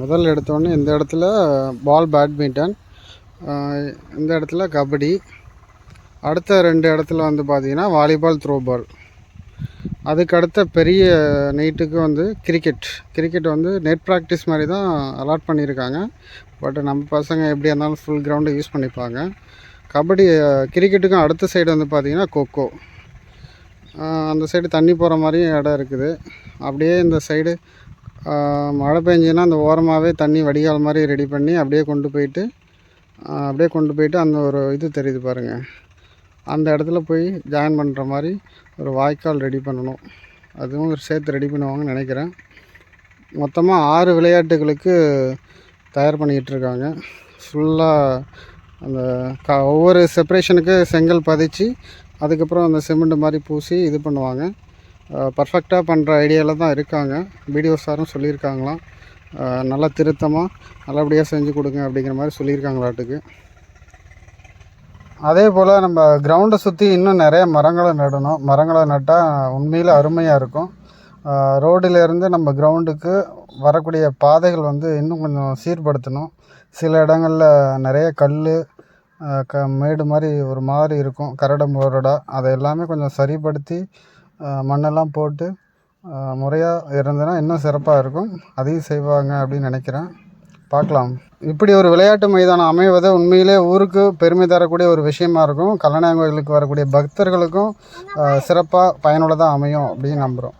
முதல் எடுத்தோடனே இந்த இடத்துல பால் பேட்மிண்டன் இந்த இடத்துல கபடி. அடுத்த ரெண்டு இடத்துல வந்து பார்த்திங்கன்னா வாலிபால் த்ரோ பால் அதுக்கு அடுத்த பெரிய நைட்டுக்கு வந்து கிரிக்கெட் கிரிக்கெட் வந்து நெட் ப்ராக்டிஸ் மாதிரி தான் அலாட் பண்ணியிருக்காங்க. பட் நம்ம பசங்க எப்படியா இருந்தாலும் ஃபுல் கிரவுண்டை யூஸ் பண்ணிப்பாங்க. கபடி கிரிக்கெட்டுக்கும் அடுத்த சைடு வந்து பார்த்திங்கன்னா கொக்கோ அந்த சைடு தண்ணி போகிற மாதிரியும் இடம் இருக்குது. அப்படியே இந்த சைடு மழை பெஞ்சுன்னா அந்த ஓரமாகவே தண்ணி வடிகால் மாதிரி ரெடி பண்ணி அப்படியே கொண்டு போயிட்டு அப்படியே கொண்டு போயிட்டு அந்த ஒரு இது தெரியுது பாருங்கள் அந்த இடத்துல போய் ஜாயின் பண்ணுற மாதிரி ஒரு வாய்க்கால் ரெடி பண்ணணும். அதுவும் ஒரு சேர்த்து ரெடி பண்ணுவாங்கன்னு நினைக்கிறேன். மொத்தமாக ஆறு விளையாட்டுகளுக்கு தயார் பண்ணிக்கிட்டு இருக்காங்க. ஃபுல்லாக அந்த க ஒவ்வொரு செப்பரேஷனுக்கு செங்கல் பதிச்சு அதுக்கப்புறம் அந்த சிமெண்ட் மாதிரி பூசி இது பண்ணுவாங்க. பர்ஃபெக்டாக பண்ணுற ஐடியாவில் தான் இருக்காங்க. பிடிஓ சாரும் சொல்லியிருக்காங்களாம். நல்லா திருத்தமாக நல்லபடியாக செஞ்சு கொடுங்க அப்படிங்கிற மாதிரி சொல்லியிருக்காங்களாட்டுக்கு. அதே போல் நம்ம கிரவுண்டை சுற்றி இன்னும் நிறைய மரங்களை நடணும். மரங்களை நட்டால் உண்மையில் அருமையாக இருக்கும். ரோடிலேருந்து நம்ம கிரவுண்டுக்கு வரக்கூடிய பாதைகள் வந்து இன்னும் கொஞ்சம் சீர்படுத்தணும். சில இடங்களில் நிறைய கல் க மேடு மாதிரி ஒரு மாதிரி இருக்கும். கரடு முரடா அதை எல்லாமே கொஞ்சம் சரிப்படுத்தி மண்ணெல்லாம் போட்டு முறையாக இருந்ததுன்னா இன்னும் சிறப்பாக இருக்கும். அதையும் செய்வாங்க அப்படின்னு நினைக்கிறேன். பார்க்கலாம். இப்படி ஒரு விளையாட்டு மைதானம் அமைவது உண்மையிலே ஊருக்கு பெருமை தரக்கூடிய ஒரு விஷயமா இருக்கும். கல்லணாங்கோயிலுக்கு வரக்கூடிய பக்தர்களுக்கும் சிறப்பாக பயனுள்ளதாக அமையும் அப்படின்னு நம்புகிறோம்